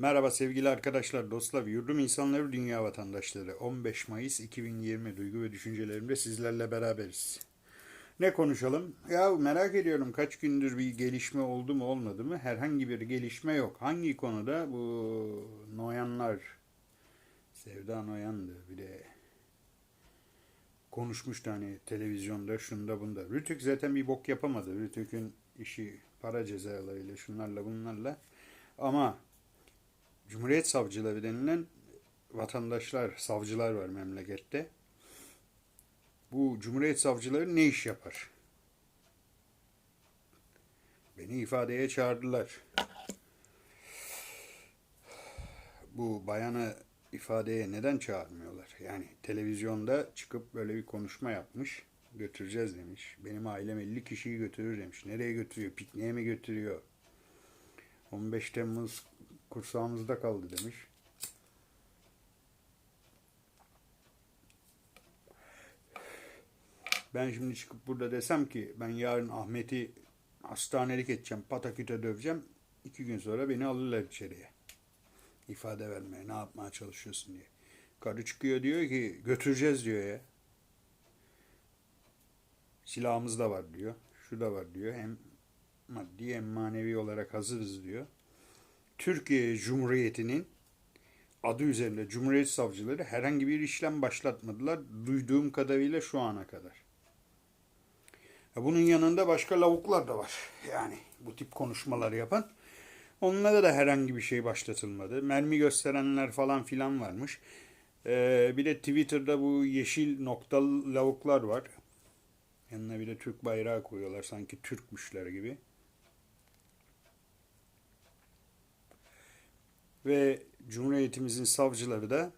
Merhaba sevgili arkadaşlar, dostlar, yurdum insanları, dünya vatandaşları. 15 Mayıs 2020 duygu ve düşüncelerimde sizlerle beraberiz. Ne konuşalım? Ya merak ediyorum kaç gündür bir gelişme oldu mu olmadı mı? Herhangi bir gelişme yok. Hangi konuda? Bu Noyanlar, Sevda Noyan'dı bir de konuşmuştu hani televizyonda şunda bunda. Rütük zaten bir bok yapamadı. Rütük'ün işi para cezalarıyla şunlarla bunlarla. Ama Cumhuriyet savcıları denilen vatandaşlar, savcılar var memlekette. Bu Cumhuriyet savcıları ne iş yapar? Beni ifadeye çağırdılar. Bu bayanı ifadeye neden çağırmıyorlar? Yani televizyonda çıkıp böyle bir konuşma yapmış. Götüreceğiz demiş. Benim ailem 50 kişiyi götürür demiş. Nereye götürüyor? Pikniğe mi götürüyor? 15 Temmuz kursağımızda kaldı demiş. Ben şimdi çıkıp burada desem ki ben yarın Ahmet'i hastanelik edeceğim, pataküte döveceğim. iki gün sonra beni alırlar içeriye. İfade vermeye, ne yapmaya çalışıyorsun diye. Karı çıkıyor diyor ki götüreceğiz diyor ya. Silahımız da var diyor. Şu da var diyor. Hem maddi hem manevi olarak hazırız diyor. Türkiye Cumhuriyeti'nin adı üzerinde Cumhuriyet Savcıları herhangi bir işlem başlatmadılar. Duyduğum kadarıyla şu ana kadar. Bunun yanında başka lavuklar da var. Yani bu tip konuşmalar yapan. Onlara da herhangi bir şey başlatılmadı. Mermi gösterenler falan filan varmış. Ee, bir de Twitter'da bu yeşil noktalı lavuklar var. Yanına bir de Türk bayrağı koyuyorlar sanki Türkmüşler gibi. Ve Cumhuriyetimizin savcıları da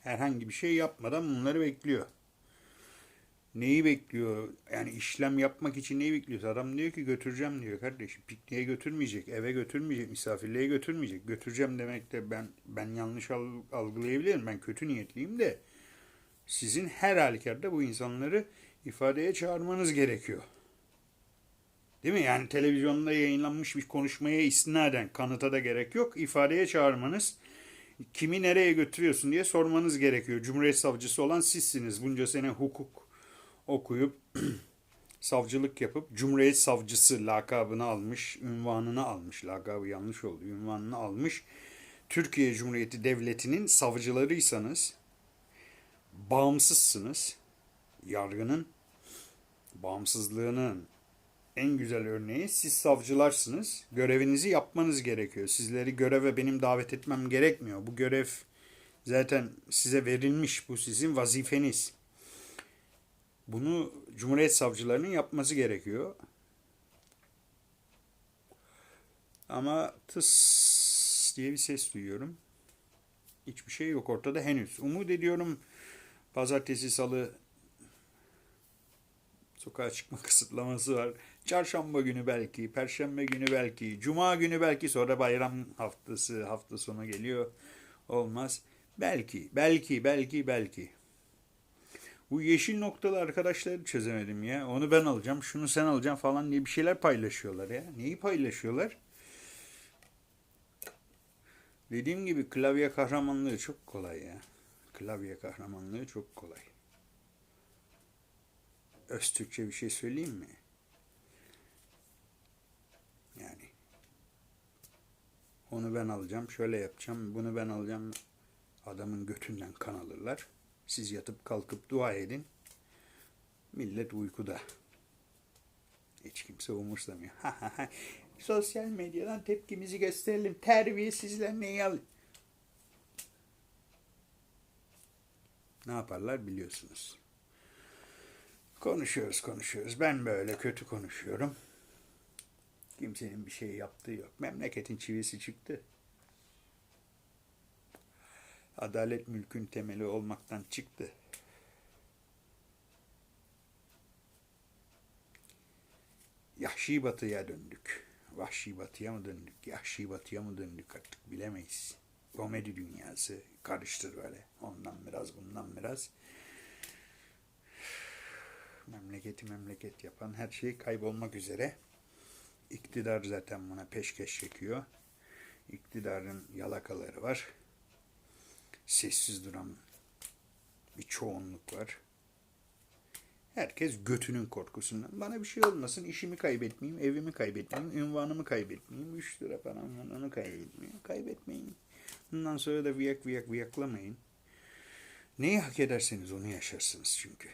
herhangi bir şey yapmadan bunları bekliyor. Neyi bekliyor? Yani işlem yapmak için neyi bekliyor? Adam diyor ki götüreceğim diyor kardeşim. Pikniğe götürmeyecek, eve götürmeyecek, misafirliğe götürmeyecek. Götüreceğim demek de ben ben yanlış algılayabilirim. Ben kötü niyetliyim de sizin her halükarda bu insanları ifadeye çağırmanız gerekiyor. Değil mi? Yani televizyonda yayınlanmış bir konuşmaya istinaden kanıta da gerek yok. İfadeye çağırmanız, kimi nereye götürüyorsun diye sormanız gerekiyor. Cumhuriyet savcısı olan sizsiniz. Bunca sene hukuk okuyup savcılık yapıp Cumhuriyet savcısı lakabını almış, ünvanını almış. Lakabı yanlış oldu. Ünvanını almış. Türkiye Cumhuriyeti Devleti'nin savcılarıysanız bağımsızsınız. Yargının bağımsızlığının en güzel örneği siz savcılarsınız. Görevinizi yapmanız gerekiyor. Sizleri göreve benim davet etmem gerekmiyor. Bu görev zaten size verilmiş. Bu sizin vazifeniz. Bunu Cumhuriyet savcılarının yapması gerekiyor. Ama tıs diye bir ses duyuyorum. Hiçbir şey yok ortada henüz. Umut ediyorum pazartesi, salı sokağa çıkma kısıtlaması var. Çarşamba günü belki, perşembe günü belki, cuma günü belki sonra bayram haftası, hafta sonu geliyor. Olmaz. Belki, belki, belki, belki. Bu yeşil noktalı arkadaşları çözemedim ya. Onu ben alacağım, şunu sen alacaksın falan diye bir şeyler paylaşıyorlar ya. Neyi paylaşıyorlar? Dediğim gibi klavye kahramanlığı çok kolay ya. Klavye kahramanlığı çok kolay. Öz Türkçe bir şey söyleyeyim mi? Yani onu ben alacağım, şöyle yapacağım, bunu ben alacağım. Adamın götünden kan alırlar. Siz yatıp kalkıp dua edin. Millet uykuda. Hiç kimse umursamıyor. Sosyal medyadan tepkimizi gösterelim. Terbiyesizler al... Ne yaparlar biliyorsunuz. Konuşuyoruz konuşuyoruz. Ben böyle kötü konuşuyorum. Kimsenin bir şey yaptığı yok. Memleketin çivisi çıktı. Adalet mülkün temeli olmaktan çıktı. Yahşi batıya döndük. Vahşi batıya mı döndük? Yahşi batıya mı döndük artık bilemeyiz. Komedi dünyası karıştır böyle. Ondan biraz bundan biraz. Memleketi memleket yapan her şey kaybolmak üzere. İktidar zaten buna peşkeş çekiyor. iktidarın yalakaları var. Sessiz duran bir çoğunluk var. Herkes götünün korkusundan. Bana bir şey olmasın, işimi kaybetmeyeyim, evimi kaybetmeyeyim, ünvanımı kaybetmeyeyim, 3 lira falan onu kaybetmeyeyim, kaybetmeyin. Bundan sonra da viyak viyak viyaklamayın. Neyi hak ederseniz onu yaşarsınız çünkü.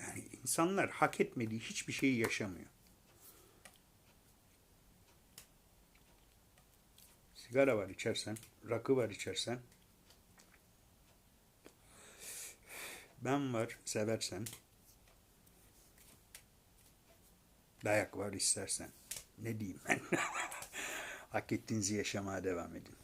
Yani insanlar hak etmediği hiçbir şeyi yaşamıyor. Sigara var içersen, rakı var içersen, ben var seversen, dayak var istersen. Ne diyeyim ben? Hak ettiğinizi yaşamaya devam edin.